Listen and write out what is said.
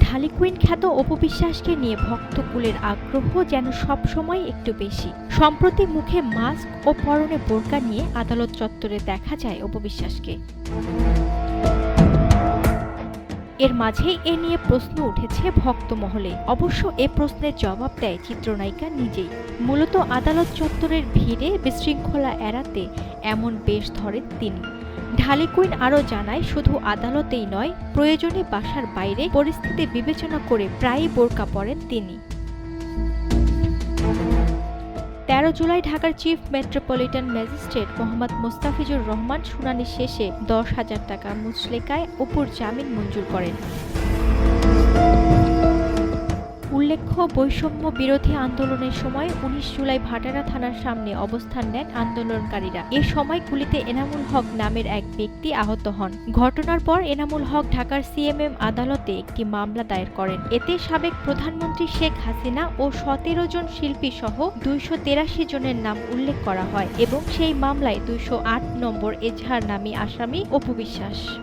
ঢালি queen খ্যাত অপবিশ্বাসকে নিয়ে ভক্তকুলের আগ্রহ যেন সবসময় একটু বেশি। সম্প্রতি মুখে মাস্ক ও পরনে বোরকা নিয়ে আদালত চত্বরে দেখা যায় অপবিশ্বাসকে। এর মাঝেই এ নিয়ে প্রশ্ন উঠেছে ভক্ত মহলে অবশ্য এ প্রশ্নের জবাব দেয় চিত্রনায়িকা নিজেই। মূলত আদালত চত্বরের ভিড়ে বিশৃঙ্খলা এড়াতে এমন বেশ ধরেন তিনি। ঢালি কুইন আরও জানায়, শুধু আদালতেই নয়, প্রয়োজনে বাসার বাইরে পরিস্থিতি বিবেচনা করে প্রায়ই বোরকা পরেন তিনি। তেরো জুলাই ঢাকার chief metropolitan magistrate Mohammad Mostafizur Rahman শুনানি শেষে দশ হাজার টাকা মুচলেকায় উপর জামিন মঞ্জুর করেন। বৈষম্য বিরোধী আন্দোলনের সময় উনিশ জুলাই ভাটারা থানার সামনে অবস্থান নেন আন্দোলনকারীরা। এ সময় গুলিতে এনামুল হক নামের এক ব্যক্তি আহত হন। ঘটনার পর এনামুল হক ঢাকার সিএমএম আদালতে একটি মামলা দায়ের করেন। এতে সাবেক প্রধানমন্ত্রী শেখ হাসিনা ও সতেরো জন শিল্পী সহ দুইশো তেরাশি জনের নাম উল্লেখ করা হয় এবং সেই মামলায় দুইশো আট নম্বর এজাহার নামী আসামি অপু বিশ্বাস।